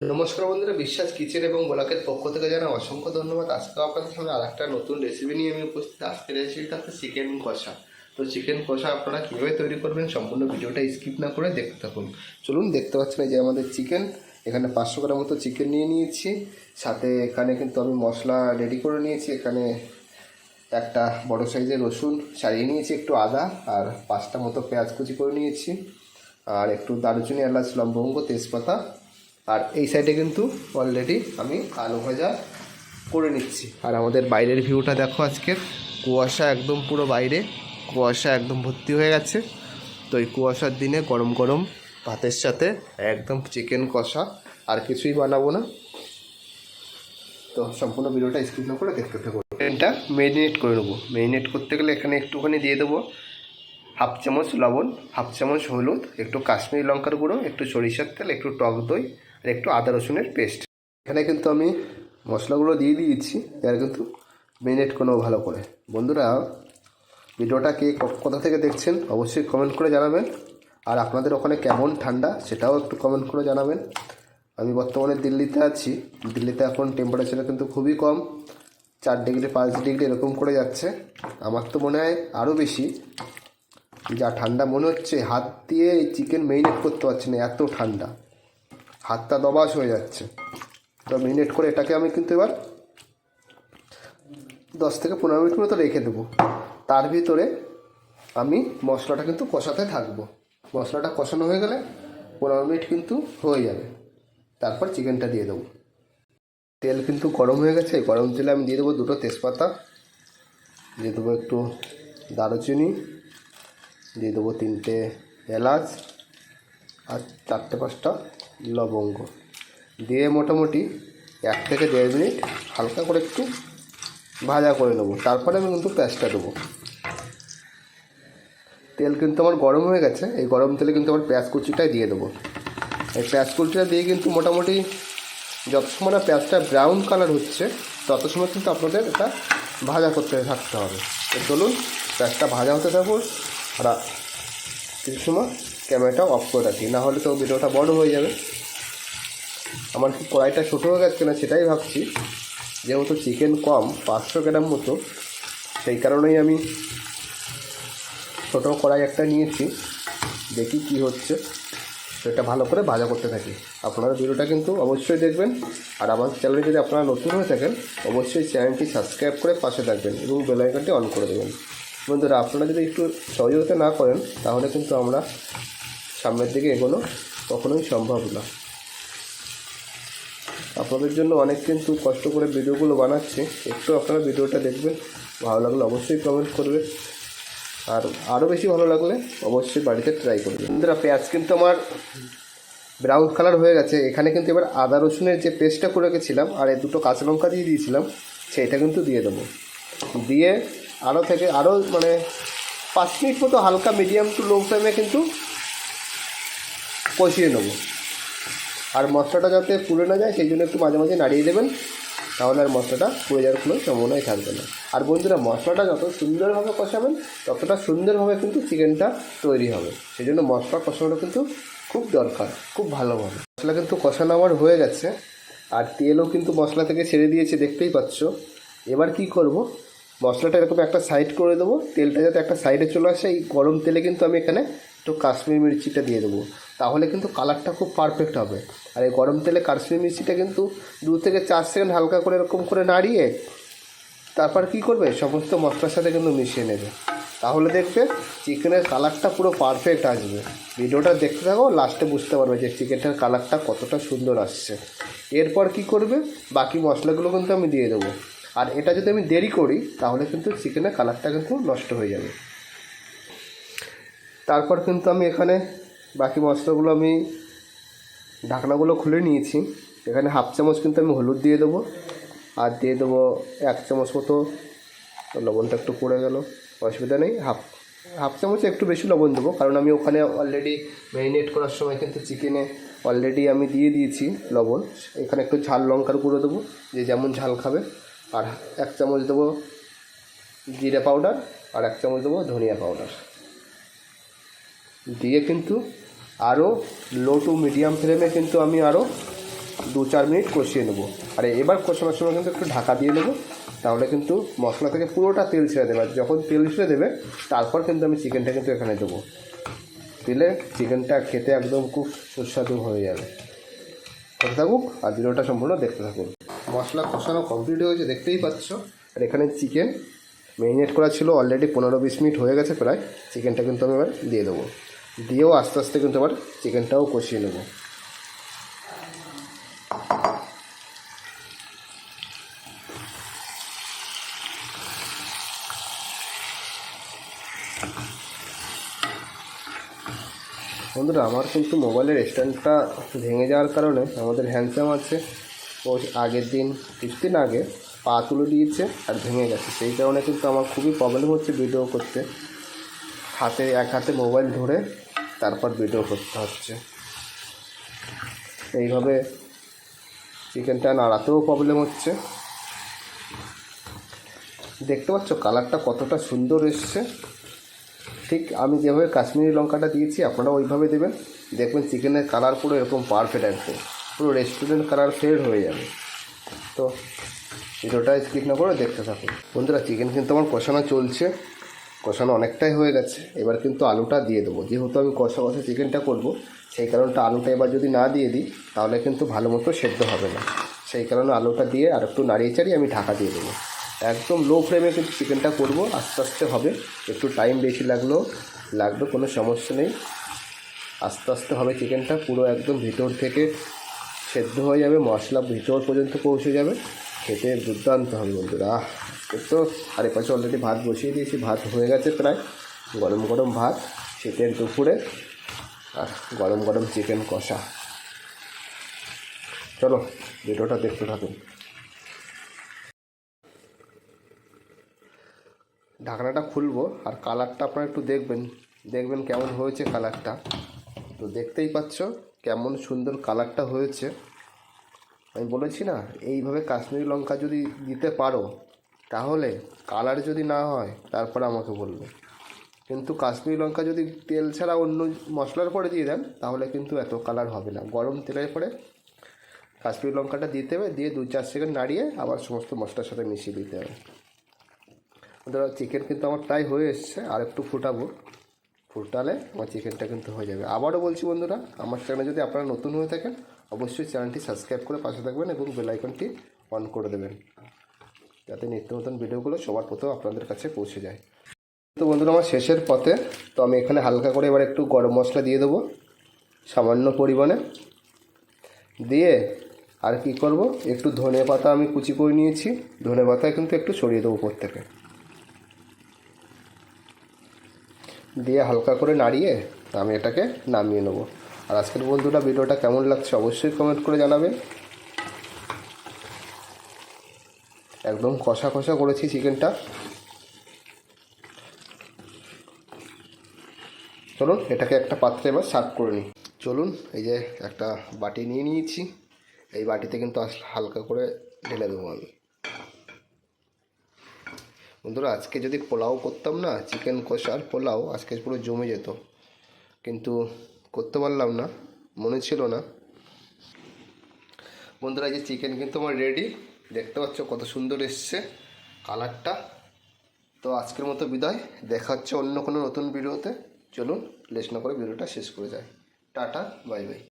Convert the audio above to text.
নমস্কার বন্ধুরা, বিশ্বাস কিচেন এবং গোলাকের পক্ষ থেকে জানা অসংখ্য ধন্যবাদ। আজকে আপনাদের সামনে আর একটা নতুন রেসিপি নিয়ে আমি উপস্থিত। আজকের রেসিপিটা হচ্ছে চিকেন কষা। তো চিকেন কষা আপনারা কীভাবে তৈরি করবেন সম্পূর্ণ ভিডিওটা স্কিপ না করে দেখতে থাকুন। চলুন, দেখতে পাচ্ছেন যে আমাদের চিকেন এখানে পাঁচশো গ্রাম মতো চিকেন নিয়ে নিয়েছি। সাথে এখানে কিন্তু আমি মশলা রেডি করে নিয়েছি। এখানে একটা বড় সাইজের রসুন ছাড়িয়ে নিয়েছি, একটু আদা আর পাঁচটা মতো পেঁয়াজ কুচি করে নিয়েছি। আর একটু দারুচিনি, এলাচ লম্বঙ্গ তেজপাতা আর এই সাইডে কিন্তু অলরেডি আমি আলু ভাজা করে নিচ্ছি। আর আমাদের বাইরের ভিউটা দেখো আজকে। কুয়াশা একদম পুরো বাইরে। কুয়াশা একদম ভর্তি হয়ে গেছে। তো এই কুয়াশার দিনে গরম গরম ভাতের সাথে একদম চিকেন কষা আর কিছুই বানাবো না। তো সম্পূর্ণ ভিডিওটা স্কিপ না করে দেখতে থাকব চিকেনটা মেরিনেট করে নেব। মেরিনেট করতে গেলে এখানে একটুখানি দিয়ে দেবো হাফ চামচ লবণ, হাফ চামচ হলুদ, একটু কাশ্মীরি লঙ্কার গুঁড়ো, একটু সরিষার তেল, একটু টক দই আর একটু আদা রসুনের পেস্ট এখানে কিন্তু আমি মশলাগুলো দিয়ে দিয়েছি এর কিন্তু মেরিনেট কোনো ভালো করে। বন্ধুরা, ভিডিওটা কে কোথা থেকে দেখছেন অবশ্যই কমেন্ট করে জানাবেন। আর আপনাদের ওখানে কেমন ঠান্ডা সেটাও একটু কমেন্ট করে জানাবেন। আমি বর্তমানে দিল্লিতে আছি। দিল্লিতে এখন টেম্পারেচার কিন্তু খুবই কম। চার ডিগ্রি পাঁচ ডিগ্রি এরকম করে যাচ্ছে। আমার তো মনে হয় আরও বেশি। যা ঠান্ডা মনে হচ্ছে, হাত দিয়ে এই চিকেন মেরিনেট করতে পারছি না, এত ঠান্ডা। হাতটা দবাস হয়ে যাচ্ছে। তো মিনিট করে এটাকে আমি কিন্তু এবার দশ থেকে পনেরো মিনিট মতো রেখে দেবো। তার ভিতরে আমি মশলাটা কিন্তু কষাতে থাকব। মশলাটা কষানো হয়ে গেলে পনেরো মিনিট কিন্তু হয়ে যাবে। তারপর চিকেনটা দিয়ে দেবো। তেল কিন্তু গরম হয়ে গেছে। গরম তেলে আমি দিয়ে দেবো দুটো তেজপাতা। দিয়ে দেবো একটু দারুচিনি। দিয়ে দেবো তিনটে এলাচ। আর চারটে পাঁচটা লবঙ্গ। দিয়ে মোটামুটি এক থেকে দেড় মিনিট হালকা করে একটু ভাজা করে নেব। তারপরে আমি কিন্তু পেঁয়াজটা দেবো। তেল কিন্তু আমার গরম হয়ে গেছে। এই গরম তেলে কিন্তু আমার পেঁয়াজ কুচিটাই দিয়ে দেবো। এই পেঁয়াজ কুচিটা দিয়ে কিন্তু মোটামুটি যত সময় না পেঁয়াজটা ব্রাউন কালার হচ্ছে, তত সময় কিন্তু আপনাদের এটা ভাজা করতে থাকতে হবে। তো চলুন, পেঁয়াজটা ভাজা হতে থাকুন আর কিছু সময় ক্যামেরাটা অফ করে রাখি, না হলে তো ভিডিওটা বড় হয়ে যাবে। আমার কি কড়াইটা ছোটো হয়ে গেছে না সেটাই ভাবছি। যেহেতু চিকেন কম, পাঁচশো গ্রাম মতো, সেই কারণেই আমি ছোটো কড়াই একটা নিয়েছি। দেখি কি হচ্ছে। সেটা ভালো করে ভাজা করতে থাকি। আপনারা ভিডিওটা কিন্তু অবশ্যই দেখবেন। আর আমার চ্যানেলে যদি আপনারা নতুন হয়ে থাকেন, অবশ্যই চ্যানেলটি সাবস্ক্রাইব করে পাশে থাকবেন এবং বেল আইকনটি অন করে দেবেন। বন্ধুরা, আপনারা যদি একটু সহযোগিতা না করেন, তাহলে কিন্তু আমরা সামনের দিকে এগোনো কখনোই সম্ভব না। আপনাদের জন্য অনেক কিন্তু কষ্ট করে ভিডিওগুলো বানাচ্ছি। একটু আপনারা ভিডিওটা দেখবেন, ভালো লাগলে অবশ্যই কমেন্ট করবে আর আরও বেশি ভালো লাগলে অবশ্যই বাড়িতে ট্রাই করবে বন্ধুরা, পেঁয়াজ কিন্তু আমার ব্রাউন কালার হয়ে গেছে। এখানে কিন্তু এবার আদা রসুনের যে পেস্টটা করে রেখেছিলাম, আর এই দুটো কাঁচা লঙ্কা দিয়ে দিয়েছিলাম, সেইটা কিন্তু দিয়ে দেবো। দিয়ে আরও থেকে আরও মানে পাঁচ মিনিট মতো হালকা মিডিয়াম টু লো ফ্লেমে কিন্তু কষিয়ে নেব। আর মশলাটা যাতে পুড়ে না যায়, সেই জন্য একটু মাঝে মাঝে নাড়িয়ে দেবেন। তাহলে আর মশলাটা পুড়ে যাওয়ার কোনো সম্ভাবনাই থাকবে না। আর বন্ধুরা, মশলাটা যত সুন্দরভাবে কষাবেন, ততটা সুন্দরভাবে কিন্তু চিকেনটা তৈরি হবে। সেই জন্য মশলা কষানোটা কিন্তু খুব দরকার, খুব ভালোভাবে। মশলা কিন্তু কষানো আমার হয়ে গেছে, আর তেলও কিন্তু মশলা থেকে ছেড়ে দিয়েছে, দেখতেই পাচ্ছ। এবার কি করব? মশলাটা এরকম একটা সাইড করে দেবো, তেলটা যাতে একটা সাইডে চলে আসে, এই গরম তেলে কিন্তু আমি এখানে একটু কাশ্মীর মির্চিটা দিয়ে দেবো। তাহলে কিন্তু কালারটা খুব পারফেক্ট হবে। আর এই গরম তেলে কাশ্মীরি মির্চিটা কিন্তু দু থেকে চার সেকেন্ড হালকা করে এরকম করে নাড়িয়ে তারপর কি করবে? সমস্ত মশলার সাথে কিন্তু মিশিয়ে নেবে। তাহলে দেখবে চিকেনের কালারটা পুরো পারফেক্ট আসবে। ভিডিওটা দেখতে থাকো লাস্টে বুঝতে পারবে যে চিকেনটার কালারটা কতটা সুন্দর আসছে। এরপর কি করবে? বাকি মশলাগুলো কিন্তু আমি দিয়ে দেবো। আর এটা যদি আমি দেরি করি, তাহলে কিন্তু চিকেনের কালারটা কিন্তু নষ্ট হয়ে যাবে। তারপর কিন্তু আমি এখানে বাকি মশলাগুলো আমি ঢাকনাগুলো খুলে নিয়েছি। এখানে হাফ চামচ কিন্তু আমি হলুদ দিয়ে দেবো। আর দিয়ে দেবো এক চামচ মতো লবণটা একটু পড়ে গেল, অসুবিধা নেই। হাফ হাফ চামচে একটু বেশি লবণ দেবো, কারণ আমি ওখানে অলরেডি ম্যারিনেট করার সময় কিন্তু চিকেনে অলরেডি আমি দিয়ে দিয়েছি লবণ। এখানে একটু ঝাল লঙ্কার গুঁড়ো দেবো, যে যেমন ঝাল খাবে। আর এক চামচ দেবো জিরে পাউডার আর এক চামচ দেবো ধনিয়া পাউডার দিয়ে কিন্তু আরও লো টু মিডিয়াম ফ্লেমে কিন্তু আমি আরও দু চার মিনিট কষিয়ে নেব। আর এবার কষানোর সময় কিন্তু একটু ঢাকা দিয়ে নেব, তাহলে কিন্তু মশলা থেকে পুরোটা তেল ছেড়ে দেবে। যখন তেল ছেড়ে দেবে, তারপর কিন্তু আমি চিকেনটা কিন্তু এখানে দেবো। দিলে চিকেনটা খেতে একদম খুব সুস্বাদু হয়ে যাবে। করতে থাকুক, আর ভিডিওটা সম্পূর্ণ দেখতে থাকুন। মশলা কষানো কমপ্লিট হয়েছে, দেখতেই পাচ্ছ। আর এখানে চিকেন ম্যারিনেট করা ছিল অলরেডি পনেরো বিশ মিনিট হয়ে গেছে প্রায়। চিকেনটা কিন্তু আমি এবার দিয়ে দেবো। দিয়েও আস্তে আস্তে কিন্তু আবার চিকেনটাও কষিয়ে নেব। বন্ধুরা, আমার কিন্তু মোবাইলের স্ট্যান্ডটা ভেঙে যাওয়ার কারণে আমাদের হ্যান্ডসাম আছে। ও আগের দিন, কিছুদিন আগে পা তুলে দিয়েছে আর ভেঙে গেছে। সেই কারণে কিন্তু আমার খুবই প্রবলেম হচ্ছে ভিডিও করতে। হাতে, এক হাতে মোবাইল ধরে তারপর ভিডিও করতে হচ্ছে। এইভাবে চিকেনটা নাড়াতেও প্রবলেম হচ্ছে। দেখতে পাচ্ছ কালারটা কতটা সুন্দর এসছে। ঠিক আমি যেভাবে কাশ্মীরি লঙ্কাটা দিয়েছি আপনারা ওইভাবে দেবেন। দেখবেন চিকেনের কালার পুরো এরকম পারফেক্ট আসবে পুরো রেস্টুরেন্ট কালার ফেড হয়ে যাবে। তো ভিডিওটা স্কিপ না করে দেখতে থাকুন। বন্ধুরা, চিকেন কিন্তু আমার কষানো চলছে। কষানো অনেকটাই হয়ে গেছে, এবার কিন্তু আলুটা দিয়ে দেবো। যেহেতু আমি কষা কষা চিকেনটা করব, সেই কারণটা আলুটা এবার যদি না দিয়ে দিই, তাহলে কিন্তু ভালো মতো সেদ্ধ হবে না। সেই কারণে আলুটা দিয়ে আর একটু নাড়িয়ে চাড়িয়ে আমি ঢাকা দিয়ে দেবো। একদম লো ফ্লেমে কিন্তু চিকেনটা করব, আস্তে আস্তে হবে। একটু টাইম বেশি লাগল, লাগবে, কোনো সমস্যা নেই। আস্তে আস্তে হবে চিকেনটা, পুরো একদম ভিতর থেকে সেদ্ধ হয়ে যাবে, মশলা ভিতর পর্যন্ত পৌঁছে যাবে। খেতে দুর্দান্ত হবে বন্ধুরা তো আর এপাশে অলরেডি ভাত বসিয়ে দিয়েছি, ভাত হয়ে গেছে প্রায়। গরম গরম ভাত শীতের দুপুরে, আর গরম গরম চিকেন কষা। চলো, ভিডিওটা দেখতে থাকুন। ঢাকনাটা খুলবো, আর কালারটা আপনারা একটু দেখবেন। দেখবেন কেমন হয়েছে কালারটা তো দেখতেই পাচ্ছ কেমন সুন্দর কালারটা হয়েছে। আমি বলেছি না, এইভাবে কাশ্মীরি লঙ্কা যদি দিতে পারো তাহলে কালার যদি না হয়, তারপরে আমাকে বলবে। কিন্তু কাশ্মীরি লঙ্কা যদি তেল ছাড়া অন্য মশলার পরে দিয়ে দেন, তাহলে কিন্তু এত কালার হবে না। গরম তেলের পরে কাশ্মীরি লঙ্কাটা দিতে হবে, দিয়ে দু চার সেকেন্ড নাড়িয়ে আবার সমস্ত মশলার সাথে মিশিয়ে দিতে হবে। ধরো চিকেন কিন্তু আমার প্রায় হয়ে এসছে, আর একটু ফুটাবো। ফুটালে আমার চিকেনটা কিন্তু হয়ে যাবে। আবারও বলছি বন্ধুরা, আমার চ্যানেলে যদি আপনারা নতুন হয়ে থাকেন, অবশ্যই চ্যানেলটি সাবস্ক্রাইব করে পাশে থাকবেন এবং বেল আইকনটি অন করে দেবেন। যাতে নিত্য নতুন ভিডিওগুলো সবার প্রথম আপনাদের কাছে পৌঁছে যায়। তো বন্ধুরা, আমার শেষের পথে, তো আমি এখানে হালকা করে এবার একটু গরম মশলা দিয়ে দেবো, সামান্য পরিমাণে। দিয়ে আর কি করব, একটু ধনে পাতা আমি কুচি করে নিয়েছি, ধনে পাতা কিন্তু একটু ছড়িয়ে দেবো উপর থেকে। দিয়ে হালকা করে নাড়িয়ে আমি এটাকে নামিয়ে নেব। আর আজকের বন্ধুরা, ভিডিওটা কেমন লাগছে অবশ্যই কমেন্ট করে জানাবেন। একদম কষা কষা করেছি চিকেনটা। চলুন, এটাকে একটা পাত্রে এবার সার্ভ করে নিই। চলুন, এই যে একটা বাটি নিয়ে নিয়েছি। এই বাটিতে কিন্তু হালকা করে ঢেলে দেবো আমি। বন্ধুরা, আজকে যদি পোলাও করতাম না, চিকেন কষার পোলাও, আজকে পুরো জমে যেত। কিন্তু করতে পারলাম না, মনে ছিল না। বন্ধুরা, এই যে চিকেন কিন্তু আমার রেডি দেখতে পাচ্ছ কত সুন্দর এসছে কালারটা। তো আজকের মতো বিদায়। দেখা হচ্ছে অন্য কোনো নতুন ভিডিওতে। চলুন লেস না করে ভিডিওটা শেষ করে যায় টাটা, বাই বাই।